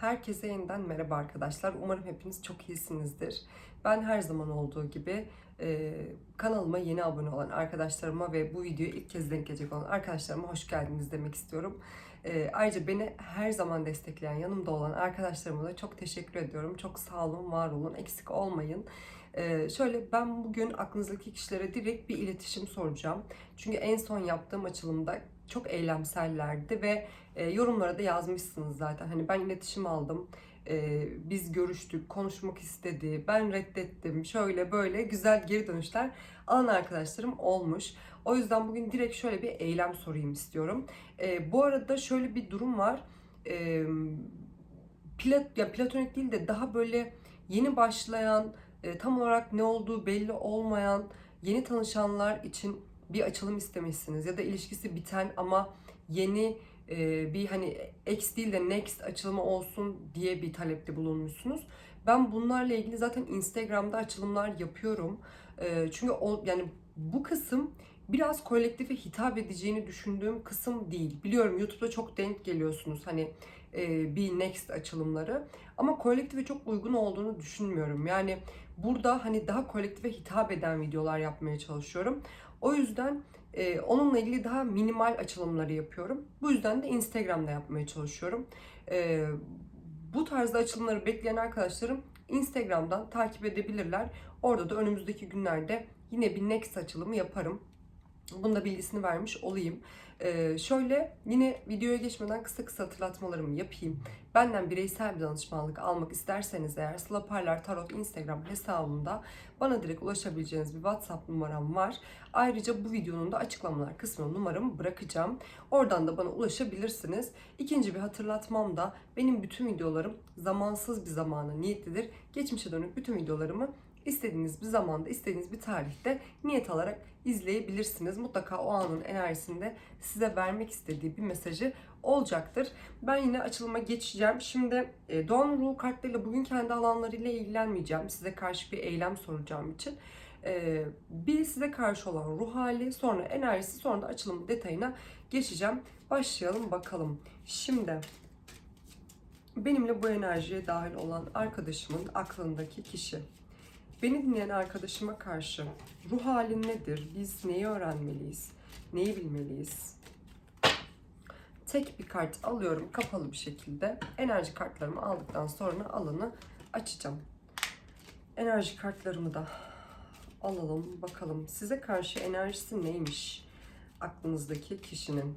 Herkese yeniden merhaba arkadaşlar. Umarım hepiniz çok iyisinizdir. Ben her zaman olduğu gibi e, kanalıma yeni abone olan arkadaşlarıma ve bu videoya ilk kez denk gelecek olan arkadaşlarıma hoş geldiniz demek istiyorum. E, ayrıca beni her zaman destekleyen, yanımda olan arkadaşlarıma da çok teşekkür ediyorum. Çok sağ olun, var olun, eksik olmayın. E, şöyle ben bugün aklınızdaki kişilere direkt bir iletişim soracağım. Çünkü en son yaptığım açılımda çok eylemsellerdi ve e, yorumlara da yazmışsınız zaten. Hani ben iletişim aldım, e, biz görüştük, konuşmak istedi, ben reddettim, şöyle böyle güzel geri dönüşler alan arkadaşlarım olmuş. O yüzden bugün direkt şöyle bir eylem sorayım istiyorum. E, bu arada şöyle bir durum var. E, plat, ya platonik değil de daha böyle yeni başlayan, e, tam olarak ne olduğu belli olmayan yeni tanışanlar için bir açılım istemişsiniz ya da ilişkisi biten ama yeni e, bir hani X değil de next açılımı olsun diye bir talepte bulunmuşsunuz. Ben bunlarla ilgili zaten Instagram'da açılımlar yapıyorum. E, çünkü o yani bu kısım biraz kolektife hitap edeceğini düşündüğüm kısım değil. Biliyorum YouTube'da çok denk geliyorsunuz hani e, bir next açılımları ama kolektife çok uygun olduğunu düşünmüyorum. Yani burada hani daha kolektife hitap eden videolar yapmaya çalışıyorum. O yüzden e, onunla ilgili daha minimal açılımları yapıyorum. Bu yüzden de Instagram'da yapmaya çalışıyorum. E, bu tarzda açılımları bekleyen arkadaşlarım Instagram'dan takip edebilirler. Orada da önümüzdeki günlerde yine bir next açılımı yaparım. Bunun da bilgisini vermiş olayım. Ee, şöyle yine videoya geçmeden kısa kısa hatırlatmalarımı yapayım. Benden bireysel bir danışmanlık almak isterseniz eğer Sıla Parlar Tarot Instagram hesabımda bana direkt ulaşabileceğiniz bir WhatsApp numaram var. Ayrıca bu videonun da açıklamalar kısmına numaramı bırakacağım. Oradan da bana ulaşabilirsiniz. İkinci bir hatırlatmam da benim bütün videolarım zamansız bir zamana niyetlidir. Geçmişe dönük bütün videolarımı istediğiniz bir zamanda, istediğiniz bir tarihte niyet alarak izleyebilirsiniz. Mutlaka o anın enerjisinde size vermek istediği bir mesajı olacaktır. Ben yine açılıma geçeceğim. Şimdi e, Doğan Ruhu kartlarıyla bugün kendi alanlarıyla ilgilenmeyeceğim. Size karşı bir eylem soracağım için. E, bir size karşı olan ruh hali, sonra enerjisi, sonra da açılım detayına geçeceğim. Başlayalım bakalım. Şimdi benimle bu enerjiye dahil olan arkadaşımın aklındaki kişi Beni dinleyen arkadaşıma karşı ruh halin nedir? Biz neyi öğrenmeliyiz? Neyi bilmeliyiz? Tek bir kart alıyorum kapalı bir şekilde. Enerji kartlarımı aldıktan sonra alanı açacağım. Enerji kartlarımı da alalım bakalım. Size karşı enerjisi neymiş? Aklınızdaki kişinin.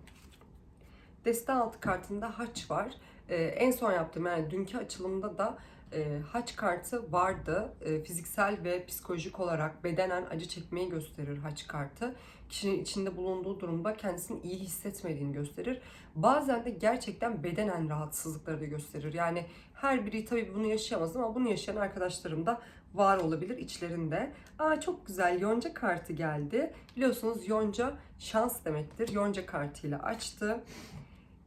Deste altı kartında haç var. Ee, en son yaptığım yani dünkü açılımda da e, haç kartı vardı. E, fiziksel ve psikolojik olarak bedenen acı çekmeyi gösterir haç kartı. Kişinin içinde bulunduğu durumda kendisini iyi hissetmediğini gösterir. Bazen de gerçekten bedenen rahatsızlıkları da gösterir. Yani her biri tabii bunu yaşayamaz ama bunu yaşayan arkadaşlarım da var olabilir içlerinde. Aa çok güzel Yonca kartı geldi. Biliyorsunuz Yonca şans demektir. Yonca kartıyla açtı.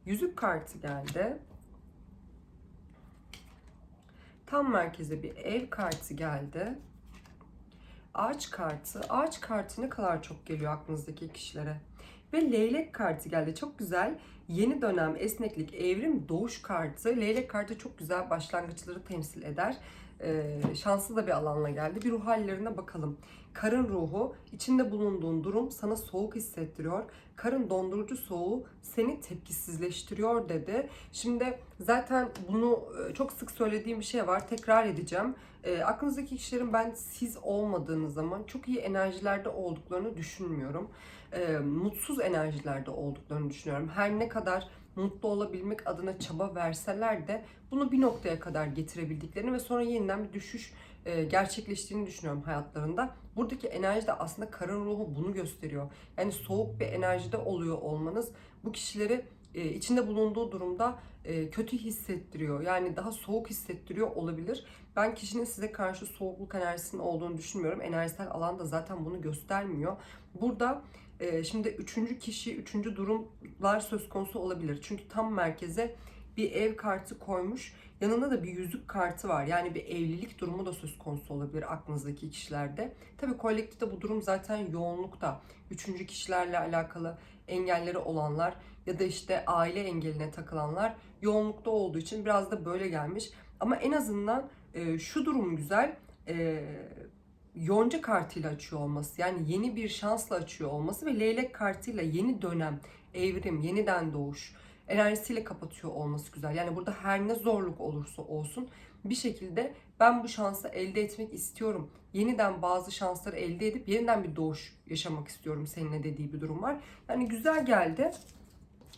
Yüzük kartı geldi. Tam merkeze bir ev kartı geldi. Ağaç kartı. Ağaç kartı ne kadar çok geliyor aklınızdaki kişilere. Ve leylek kartı geldi. Çok güzel. Yeni dönem, esneklik, evrim, doğuş kartı. Leylek kartı çok güzel başlangıçları temsil eder. Ee, şanslı da bir alanla geldi. Bir ruh hallerine bakalım. Karın ruhu, içinde bulunduğun durum sana soğuk hissettiriyor. Karın dondurucu soğuğu seni tepkisizleştiriyor dedi. Şimdi zaten bunu e, çok sık söylediğim bir şey var. Tekrar edeceğim. E, aklınızdaki kişilerin ben siz olmadığınız zaman çok iyi enerjilerde olduklarını düşünmüyorum. E, mutsuz enerjilerde olduklarını düşünüyorum. Her ne kadar mutlu olabilmek adına çaba verseler de bunu bir noktaya kadar getirebildiklerini ve sonra yeniden bir düşüş gerçekleştiğini düşünüyorum hayatlarında. Buradaki enerji de aslında karın ruhu bunu gösteriyor. Yani soğuk bir enerjide oluyor olmanız bu kişileri e, içinde bulunduğu durumda e, kötü hissettiriyor. Yani daha soğuk hissettiriyor olabilir. Ben kişinin size karşı soğukluk enerjisinin olduğunu düşünmüyorum. Enerjisel alan da zaten bunu göstermiyor. Burada şimdi üçüncü kişi, üçüncü durumlar söz konusu olabilir. Çünkü tam merkeze bir ev kartı koymuş. Yanında da bir yüzük kartı var. Yani bir evlilik durumu da söz konusu olabilir aklınızdaki kişilerde. Tabii kolektifte bu durum zaten yoğunlukta. Üçüncü kişilerle alakalı engelleri olanlar ya da işte aile engeline takılanlar yoğunlukta olduğu için biraz da böyle gelmiş. Ama en azından e, şu durum güzel. E, Yonca kartıyla açıyor olması yani yeni bir şansla açıyor olması ve leylek kartıyla yeni dönem, evrim, yeniden doğuş enerjisiyle kapatıyor olması güzel. Yani burada her ne zorluk olursa olsun bir şekilde ben bu şansı elde etmek istiyorum. Yeniden bazı şansları elde edip yeniden bir doğuş yaşamak istiyorum seninle dediği bir durum var. Yani güzel geldi.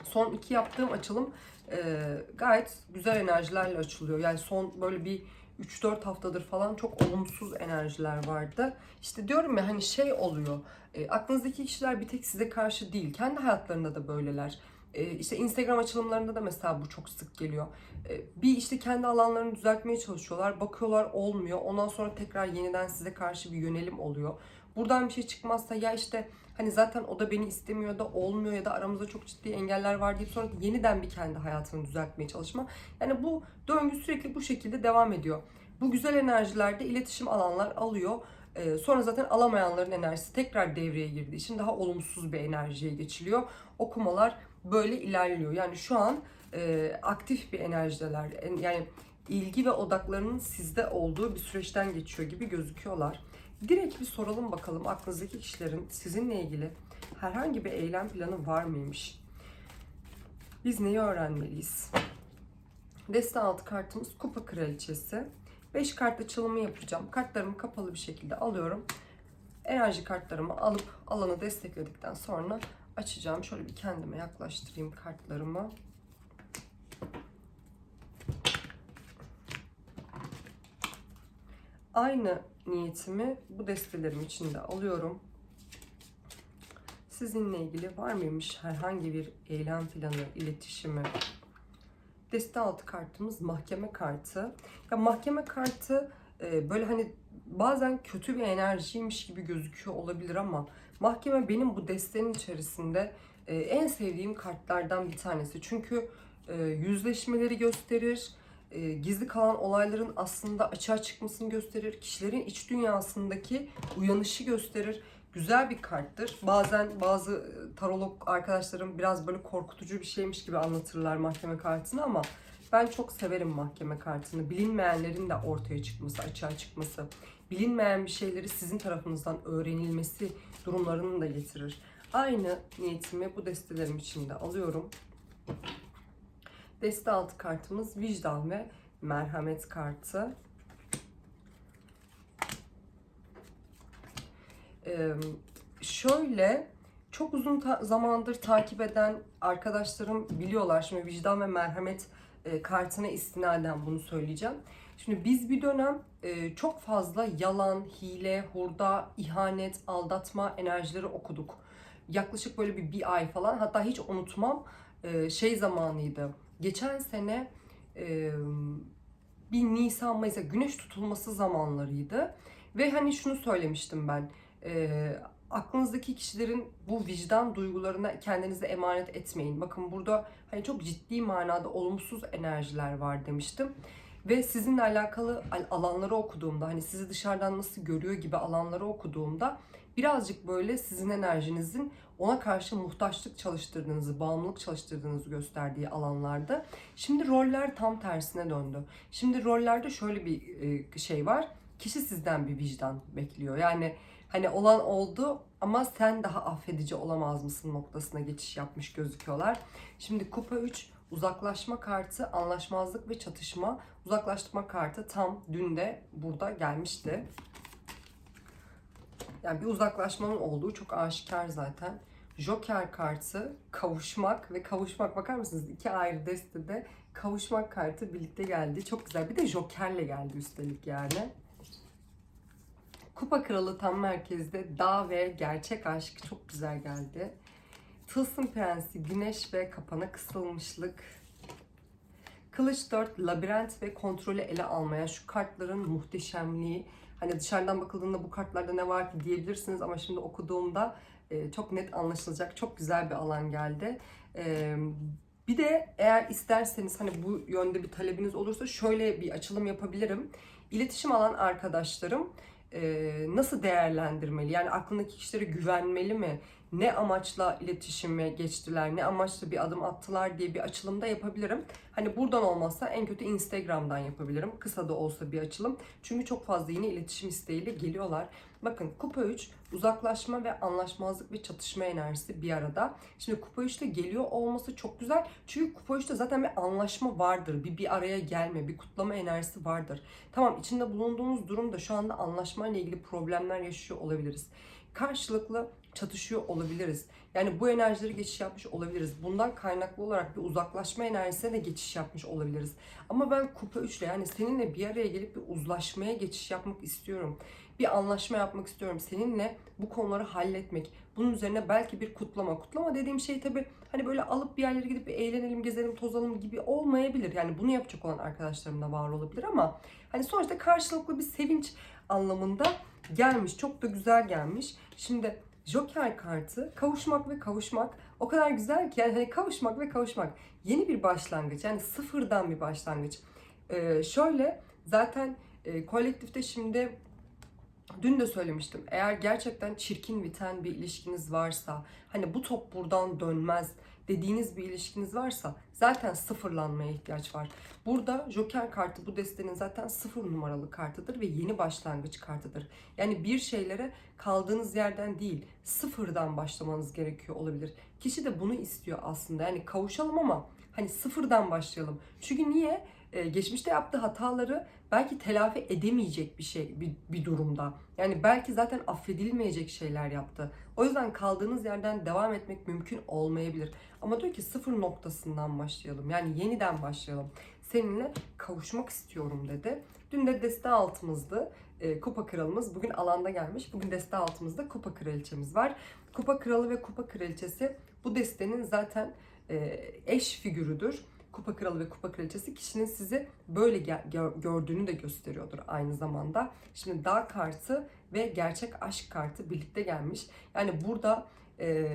Son iki yaptığım açılım e, gayet güzel enerjilerle açılıyor. Yani son böyle bir 3-4 haftadır falan çok olumsuz enerjiler vardı. İşte diyorum ya hani şey oluyor. E, aklınızdaki kişiler bir tek size karşı değil. Kendi hayatlarında da böyleler. E, işte Instagram açılımlarında da mesela bu çok sık geliyor. E, bir işte kendi alanlarını düzeltmeye çalışıyorlar. Bakıyorlar olmuyor. Ondan sonra tekrar yeniden size karşı bir yönelim oluyor. Buradan bir şey çıkmazsa ya işte hani zaten o da beni istemiyor da olmuyor ya da aramızda çok ciddi engeller var deyip sonra yeniden bir kendi hayatını düzeltmeye çalışma. Yani bu döngü sürekli bu şekilde devam ediyor. Bu güzel enerjilerde iletişim alanlar alıyor. Ee, sonra zaten alamayanların enerjisi tekrar devreye girdiği için daha olumsuz bir enerjiye geçiliyor. Okumalar böyle ilerliyor. Yani şu an e, aktif bir enerjideler. En- Yani ilgi ve odaklarının sizde olduğu bir süreçten geçiyor gibi gözüküyorlar. Direkt bir soralım bakalım aklınızdaki kişilerin sizinle ilgili herhangi bir eylem planı var mıymış? Biz neyi öğrenmeliyiz? Deste altı kartımız Kupa Kraliçesi. 5 kart açılımı yapacağım. Kartlarımı kapalı bir şekilde alıyorum. Enerji kartlarımı alıp alanı destekledikten sonra açacağım. Şöyle bir kendime yaklaştırayım kartlarımı. Aynı niyetimi bu destelerim içinde alıyorum. Sizinle ilgili var mıymış herhangi bir eylem planı, iletişimi? Deste altı kartımız mahkeme kartı. Ya mahkeme kartı e, böyle hani bazen kötü bir enerjiymiş gibi gözüküyor olabilir ama mahkeme benim bu destenin içerisinde e, en sevdiğim kartlardan bir tanesi. Çünkü e, yüzleşmeleri gösterir, e, gizli kalan olayların aslında açığa çıkmasını gösterir, kişilerin iç dünyasındaki uyanışı gösterir. Güzel bir karttır. Bazen bazı e, tarolog arkadaşlarım biraz böyle korkutucu bir şeymiş gibi anlatırlar mahkeme kartını ama ben çok severim mahkeme kartını. Bilinmeyenlerin de ortaya çıkması, açığa çıkması, bilinmeyen bir şeyleri sizin tarafınızdan öğrenilmesi durumlarını da getirir. Aynı niyetimi bu destelerim içinde alıyorum. Deste altı kartımız vicdan ve merhamet kartı. Ee, şöyle çok uzun ta- zamandır takip eden arkadaşlarım biliyorlar. Şimdi vicdan ve merhamet e, kartına istinaden bunu söyleyeceğim. Şimdi biz bir dönem e, çok fazla yalan, hile, hurda, ihanet, aldatma enerjileri okuduk. Yaklaşık böyle bir, bir ay falan hatta hiç unutmam e, şey zamanıydı. Geçen sene e, bir Nisan Mayıs'a güneş tutulması zamanlarıydı. Ve hani şunu söylemiştim ben. E, aklınızdaki kişilerin bu vicdan duygularına kendinize emanet etmeyin. Bakın burada hani çok ciddi manada olumsuz enerjiler var demiştim. Ve sizinle alakalı al- alanları okuduğumda hani sizi dışarıdan nasıl görüyor gibi alanları okuduğumda birazcık böyle sizin enerjinizin ona karşı muhtaçlık çalıştırdığınızı, bağımlılık çalıştırdığınızı gösterdiği alanlarda. Şimdi roller tam tersine döndü. Şimdi rollerde şöyle bir e, şey var. Kişi sizden bir vicdan bekliyor. Yani hani olan oldu ama sen daha affedici olamaz mısın noktasına geçiş yapmış gözüküyorlar. Şimdi kupa 3 uzaklaşma kartı, anlaşmazlık ve çatışma. Uzaklaşma kartı tam dün de burada gelmişti. Yani bir uzaklaşmanın olduğu çok aşikar zaten. Joker kartı kavuşmak ve kavuşmak bakar mısınız? İki ayrı destede kavuşmak kartı birlikte geldi. Çok güzel. Bir de Joker'le geldi üstelik yani. Kupa Kralı tam merkezde dağ ve gerçek aşk çok güzel geldi. Tılsım Prensi, güneş ve kapana kısılmışlık. Kılıç 4, labirent ve kontrolü ele almaya şu kartların muhteşemliği. Hani dışarıdan bakıldığında bu kartlarda ne var ki diyebilirsiniz ama şimdi okuduğumda e, çok net anlaşılacak çok güzel bir alan geldi. E, bir de eğer isterseniz hani bu yönde bir talebiniz olursa şöyle bir açılım yapabilirim. İletişim alan arkadaşlarım e, nasıl değerlendirmeli? Yani aklındaki kişilere güvenmeli mi? Ne amaçla iletişime geçtiler, ne amaçla bir adım attılar diye bir açılımda yapabilirim. Hani buradan olmazsa en kötü Instagram'dan yapabilirim. Kısa da olsa bir açılım. Çünkü çok fazla yine iletişim isteğiyle geliyorlar. Bakın kupa 3 uzaklaşma ve anlaşmazlık ve çatışma enerjisi bir arada. Şimdi kupa 3'te geliyor olması çok güzel. Çünkü kupa 3'te zaten bir anlaşma vardır. Bir bir araya gelme, bir kutlama enerjisi vardır. Tamam içinde bulunduğumuz durumda şu anda anlaşmayla ilgili problemler yaşıyor olabiliriz. Karşılıklı çatışıyor olabiliriz. Yani bu enerjileri geçiş yapmış olabiliriz. Bundan kaynaklı olarak bir uzaklaşma enerjisine de geçiş yapmış olabiliriz. Ama ben kupa 3'le yani seninle bir araya gelip bir uzlaşmaya geçiş yapmak istiyorum. Bir anlaşma yapmak istiyorum. Seninle bu konuları halletmek. Bunun üzerine belki bir kutlama. Kutlama dediğim şey tabii hani böyle alıp bir yerlere gidip eğlenelim, gezelim, tozalım gibi olmayabilir. Yani bunu yapacak olan arkadaşlarım da var olabilir ama hani sonuçta karşılıklı bir sevinç anlamında gelmiş. Çok da güzel gelmiş. Şimdi Joker kartı kavuşmak ve kavuşmak o kadar güzel ki yani hani kavuşmak ve kavuşmak yeni bir başlangıç yani sıfırdan bir başlangıç. Ee, şöyle zaten e, kolektifte şimdi dün de söylemiştim eğer gerçekten çirkin biten bir ilişkiniz varsa hani bu top buradan dönmez dediğiniz bir ilişkiniz varsa zaten sıfırlanmaya ihtiyaç var. Burada Joker kartı bu destenin zaten sıfır numaralı kartıdır ve yeni başlangıç kartıdır. Yani bir şeylere kaldığınız yerden değil sıfırdan başlamanız gerekiyor olabilir. Kişi de bunu istiyor aslında. Yani kavuşalım ama hani sıfırdan başlayalım. Çünkü niye? Ee, geçmişte yaptığı hataları belki telafi edemeyecek bir şey bir, bir durumda. Yani belki zaten affedilmeyecek şeyler yaptı. O yüzden kaldığınız yerden devam etmek mümkün olmayabilir. Ama diyor ki sıfır noktasından başlayalım. Yani yeniden başlayalım. Seninle kavuşmak istiyorum dedi. Dün de deste altımızdı. E, kupa kralımız bugün alanda gelmiş. Bugün deste altımızda kupa kraliçemiz var. Kupa kralı ve kupa kraliçesi bu destenin zaten e, eş figürüdür. Kupa kralı ve kupa kraliçesi kişinin sizi böyle gördüğünü de gösteriyordur aynı zamanda. Şimdi dağ kartı ve gerçek aşk kartı birlikte gelmiş. Yani burada e,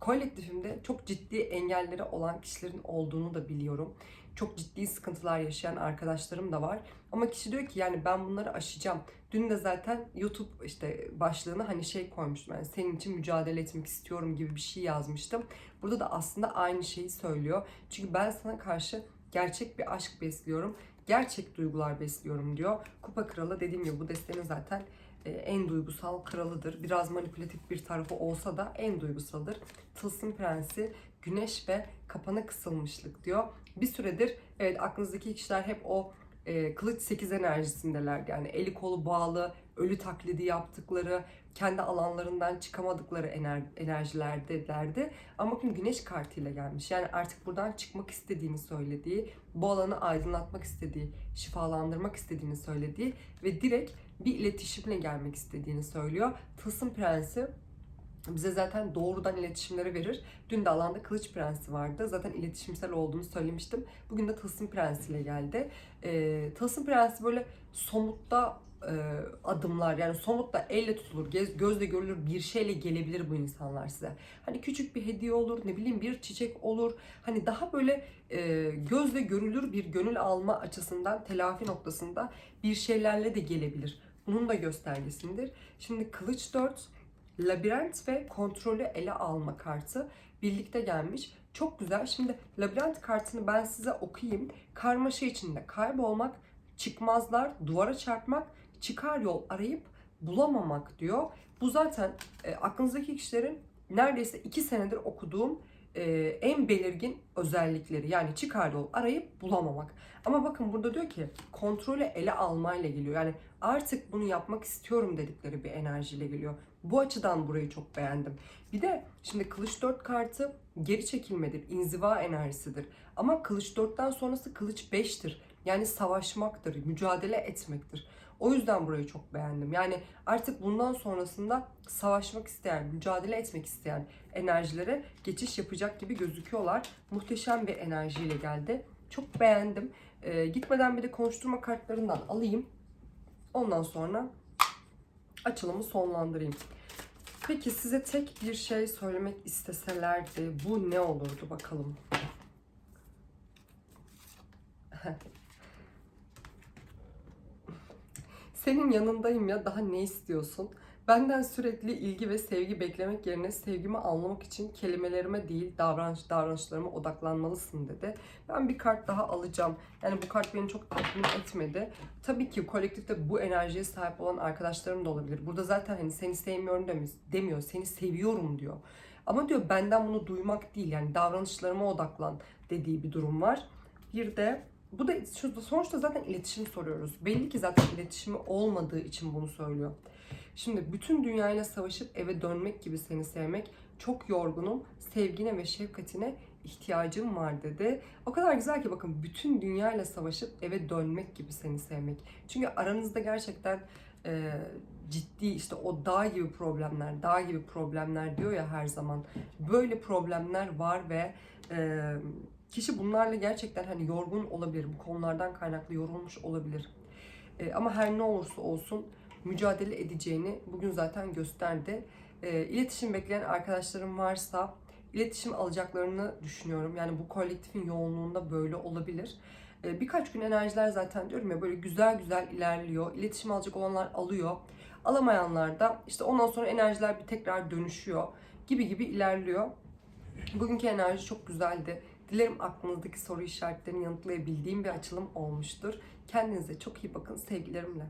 kolektifimde çok ciddi engelleri olan kişilerin olduğunu da biliyorum. Çok ciddi sıkıntılar yaşayan arkadaşlarım da var. Ama kişi diyor ki yani ben bunları aşacağım. Dün de zaten YouTube işte başlığını hani şey koymuştum. Yani senin için mücadele etmek istiyorum gibi bir şey yazmıştım. Burada da aslında aynı şeyi söylüyor. Çünkü ben sana karşı gerçek bir aşk besliyorum. Gerçek duygular besliyorum diyor. Kupa Kralı dediğim gibi bu destenin zaten e, en duygusal kralıdır. Biraz manipülatif bir tarafı olsa da en duygusaldır. Tılsım Prensi, Güneş ve kapana kısılmışlık diyor. Bir süredir evet aklınızdaki kişiler hep o e, kılıç 8 enerjisindeler. Yani eli kolu bağlı, ölü taklidi yaptıkları, kendi alanlarından çıkamadıkları ener, enerjilerdelerdi. Ama bakın güneş kartıyla gelmiş. Yani artık buradan çıkmak istediğini söylediği, bu alanı aydınlatmak istediği, şifalandırmak istediğini söylediği ve direkt bir iletişimle gelmek istediğini söylüyor. Tılsım Prensi bize zaten doğrudan iletişimleri verir. Dün de alanda Kılıç Prensi vardı. Zaten iletişimsel olduğunu söylemiştim. Bugün de Tılsım Prensi ile geldi. E, Tılsım Prensi böyle somutta e, adımlar yani somutla elle tutulur, göz, gözle görülür bir şeyle gelebilir bu insanlar size. Hani küçük bir hediye olur, ne bileyim bir çiçek olur. Hani daha böyle e, gözle görülür bir gönül alma açısından telafi noktasında bir şeylerle de gelebilir. Bunun da göstergesindir. Şimdi Kılıç 4 labirent ve kontrolü ele alma kartı birlikte gelmiş. Çok güzel. Şimdi labirent kartını ben size okuyayım. Karmaşa içinde kaybolmak, çıkmazlar, duvara çarpmak, çıkar yol arayıp bulamamak diyor. Bu zaten e, aklınızdaki kişilerin neredeyse iki senedir okuduğum e, en belirgin özellikleri. Yani çıkar yol arayıp bulamamak. Ama bakın burada diyor ki kontrolü ele almayla geliyor. Yani artık bunu yapmak istiyorum dedikleri bir enerjiyle geliyor. Bu açıdan burayı çok beğendim. Bir de şimdi Kılıç 4 kartı geri çekilmedir, inziva enerjisidir. Ama Kılıç 4'ten sonrası Kılıç 5'tir. Yani savaşmaktır, mücadele etmektir. O yüzden burayı çok beğendim. Yani artık bundan sonrasında savaşmak isteyen, mücadele etmek isteyen enerjilere geçiş yapacak gibi gözüküyorlar. Muhteşem bir enerjiyle geldi. Çok beğendim. Ee, gitmeden bir de konuşturma kartlarından alayım. Ondan sonra açılımı sonlandırayım. Peki size tek bir şey söylemek isteselerdi bu ne olurdu bakalım. Senin yanındayım ya daha ne istiyorsun? Benden sürekli ilgi ve sevgi beklemek yerine sevgimi anlamak için kelimelerime değil davranış davranışlarıma odaklanmalısın dedi. Ben bir kart daha alacağım. Yani bu kart beni çok tatmin etmedi. Tabii ki kolektifte bu enerjiye sahip olan arkadaşlarım da olabilir. Burada zaten hani seni sevmiyorum demiyor, seni seviyorum diyor. Ama diyor benden bunu duymak değil yani davranışlarıma odaklan dediği bir durum var. Bir de bu da şu, sonuçta zaten iletişim soruyoruz. Belli ki zaten iletişimi olmadığı için bunu söylüyor. Şimdi bütün dünyayla savaşıp eve dönmek gibi seni sevmek çok yorgunum. Sevgine ve şefkatine ihtiyacım var dedi. O kadar güzel ki bakın bütün dünyayla savaşıp eve dönmek gibi seni sevmek. Çünkü aranızda gerçekten e, ciddi işte o dağ gibi problemler, dağ gibi problemler diyor ya her zaman. Böyle problemler var ve e, kişi bunlarla gerçekten hani yorgun olabilir. Bu konulardan kaynaklı yorulmuş olabilir. E, ama her ne olursa olsun mücadele edeceğini bugün zaten gösterdi. E, iletişim bekleyen arkadaşlarım varsa iletişim alacaklarını düşünüyorum. Yani bu kolektifin yoğunluğunda böyle olabilir. E, birkaç gün enerjiler zaten diyorum ya böyle güzel güzel ilerliyor. İletişim alacak olanlar alıyor. Alamayanlar da işte ondan sonra enerjiler bir tekrar dönüşüyor gibi gibi ilerliyor. Bugünkü enerji çok güzeldi. Dilerim aklınızdaki soru işaretlerini yanıtlayabildiğim bir açılım olmuştur. Kendinize çok iyi bakın sevgilerimle.